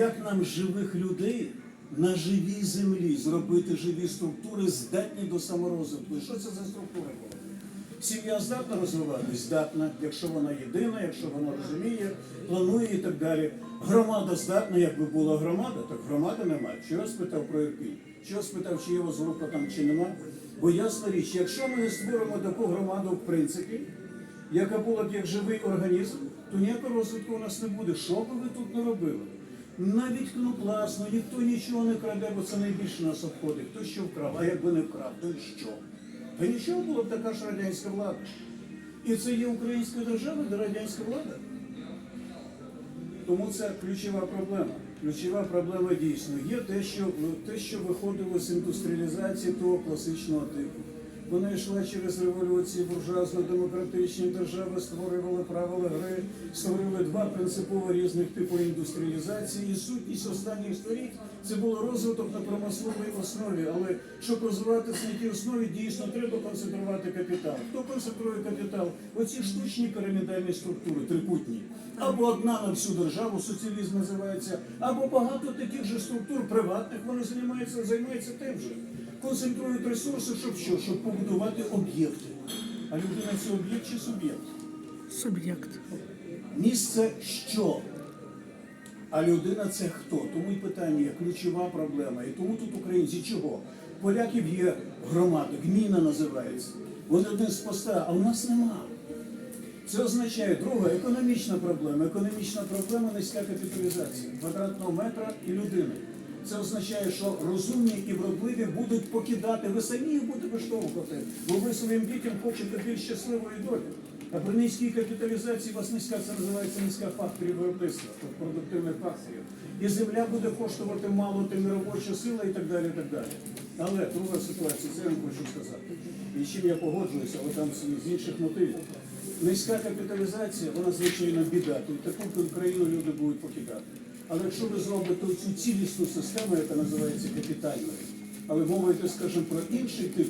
як нам живих людей на живій землі зробити живі структури, здатні до саморозвитку. Що це за структури були? Сім'я здатна розвиватись, здатна, якщо вона єдина, якщо вона розуміє, планує і так далі. Громада здатна, якби була громада, так громади немає. Чого спитав про Ірпінь? Чого спитав, чи є розруха там, чи нема? Бо ясна річ, якщо ми не створимо таку громаду в принципі, яка була б як живий організм, то ніякого розвитку у нас не буде. Що би ви тут не робили? Навіть ну класно, ніхто нічого не краде, бо це найбільше нас обходить. Хто що вкрав, а якби не вкрав, то й що? Та нічого була б така ж радянська влада. І це є українська держава, де радянська влада. Тому це ключова проблема. Ключова проблема дійсно є те, що те, що виходило з індустріалізації того класичного типу. Вона йшла через революції, буржуазно-демократичні держави створювали правила гри, створили два принципово різних типу індустріалізації. І сутність останніх століть це було розвиток на промисловій основі. Але щоб розвиватися на тій основі, дійсно треба концентрувати капітал. Хто концентрує капітал? Оці штучні пірамідальні структури, трикутні. Або одна на всю державу, соціалізм називається, або багато таких же структур приватних, вони займаються, займаються тим же. Концентрують ресурси, щоб що? Щоб побудувати об'єкти. А людина це об'єкт чи суб'єкт? Суб'єкт. Місце що? А людина це хто? Тому і питання ключова проблема. І тому тут українці чого? Поляків є громада, гміна називається. Вони один з поста, а у нас нема. Це означає друга економічна проблема. Економічна проблема низька капіталізація квадратного метра і людини. Це означає, що розумні і вродливі будуть покидати, ви самі їх будете виштовхувати, бо ви своїм дітям хочете більш щасливої долі. А при низькій капіталізації у вас низька, це називається низька факторів виробництва, тобто продуктивних факторів. І земля буде коштувати мало, тим і робоча сила і так далі. і так далі. Але друга ситуація, це я вам хочу сказати. І з чим я погоджуюся, але там з- інших мотивів. Низька капіталізація, вона звичайно біда. Тут таку країну люди будуть покидати. Але якщо ви зробите цю цілісну систему, яка називається капітальною, але мовите, скажімо, про інший тип,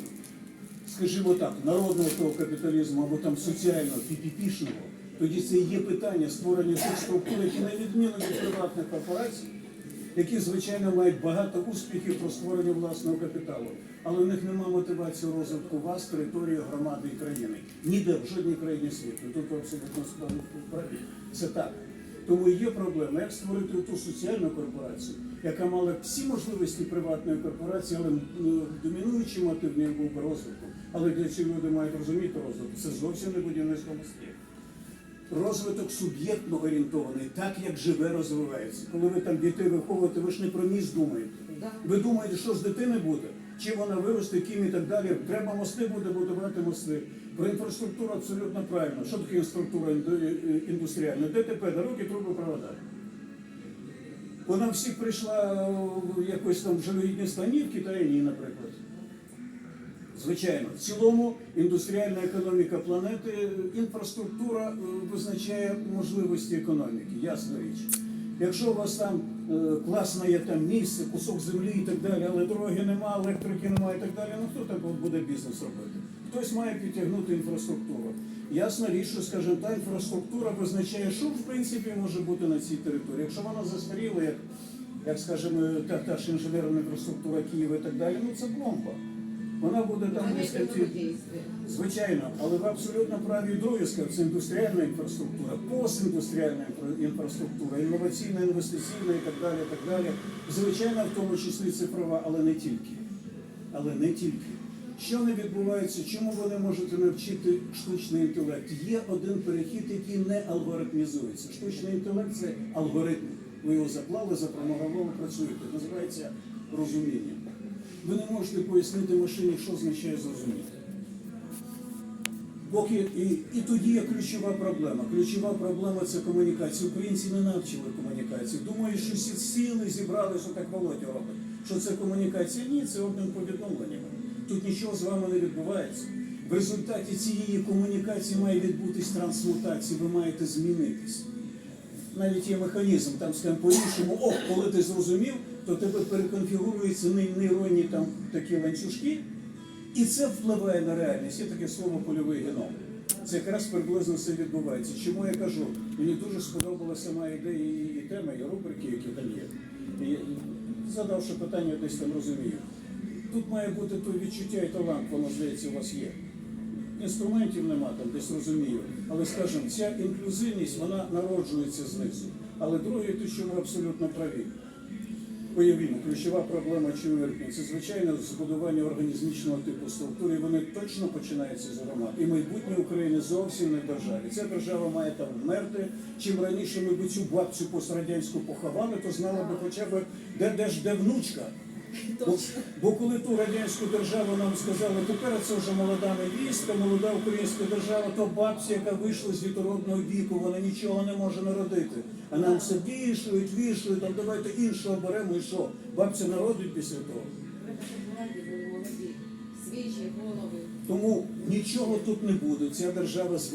скажімо так, народного того капіталізму або там соціального, піпіпішного, тоді це є питання створення тих структур, які на відміну від приватних корпорацій, які, звичайно, мають багато успіхів про створення власного капіталу, але в них немає мотивації розвитку вас, території, громади і країни. Ніде в жодній країні світу. Тут абсолютно справді праві. Це так. Тому є проблема, як створити ту соціальну корпорацію, яка мала всі можливості приватної корпорації, але ну, домінуючий мотив в неї був розвитку. Але для цього люди мають розуміти розвиток. Це зовсім не будівництво мостів. Розвиток суб'єктно орієнтований, так як живе, розвивається. Коли ви там дітей виховуєте, ви ж не про міст думаєте. Ви думаєте, що з дитини буде, чим вона виросте, ким і так далі. Треба мости, буде будувати мости. Про інфраструктуру абсолютно правильно. Що таке інфраструктура індустріальна? ДТП, дороги, труби, провода. Вона всіх прийшла якось там в жалюгідні стані в Китаї, ні, наприклад. Звичайно, в цілому індустріальна економіка планети, інфраструктура е, визначає можливості економіки, ясна річ. Якщо у вас там е, класне є там місце, кусок землі і так далі, але дороги немає, електрики немає і так далі, ну хто там буде бізнес робити? Хтось має підтягнути інфраструктуру. Ясна річ, що, скажімо, та інфраструктура визначає, що в принципі може бути на цій території. Якщо вона застаріла, як, як скажімо, та, та ж інженерна інфраструктура Києва і так далі, ну це бомба. Вона буде там десь Звичайно, але ви абсолютно праві друге сказав, це індустріальна інфраструктура, постіндустріальна інфраструктура, інноваційна, інвестиційна і так далі. так далі. Звичайно, в тому числі цифрова, але не тільки. Але не тільки. Що не відбувається, чому ви не можете навчити штучний інтелект? Є один перехід, який не алгоритмізується. Штучний інтелект це алгоритм. Ви його заклали, запрограмували, працюєте. Називається розуміння. Ви не можете пояснити машині, що означає зрозуміти. Поки і, і тоді є ключова проблема. Ключова проблема це комунікація. Українці не навчили комунікації. Думають, що всі сіли, зібралися, так Володя робить. Що це комунікація? Ні, це обмін повідомленнями. Тут нічого з вами не відбувається. В результаті цієї комунікації має відбутись трансмутація, ви маєте змінитись. Навіть є механізм, там скажімо, по-іншому, ох, коли ти зрозумів, то тебе переконфігуруються ней- нейронні там такі ланцюжки, і це впливає на реальність. Є таке слово польовий геном. Це якраз приблизно все відбувається. Чому я кажу? Мені дуже сподобалася сама ідея і тема, і рубрики, які там є. І задавши питання, десь там розумію. Тут має бути то відчуття і талант, воно здається, у вас є. Інструментів нема там, десь розумію. Але скажімо, ця інклюзивність вона народжується знизу. Але друге, те, що ви абсолютно праві. Уявімо, ключова проблема Чуєрпі це звичайно збудування організмічного типу структури. Вони точно починаються з громад. І майбутнє України зовсім не в державі. Ця держава має там вмерти. Чим раніше ми б цю бабцю пострадянську поховали, то знали би хоча б де, де ж де внучка. Бо, бо коли ту радянську державу нам сказали, тепер це вже молода невістка, молода українська держава, то бабця, яка вийшла з дітородного віку, вона нічого не може народити. А нам все вішують, вішують, там давайте іншого беремо і що? Бабця народить після того. Свіжі голови. Тому нічого тут не буде. Ця держава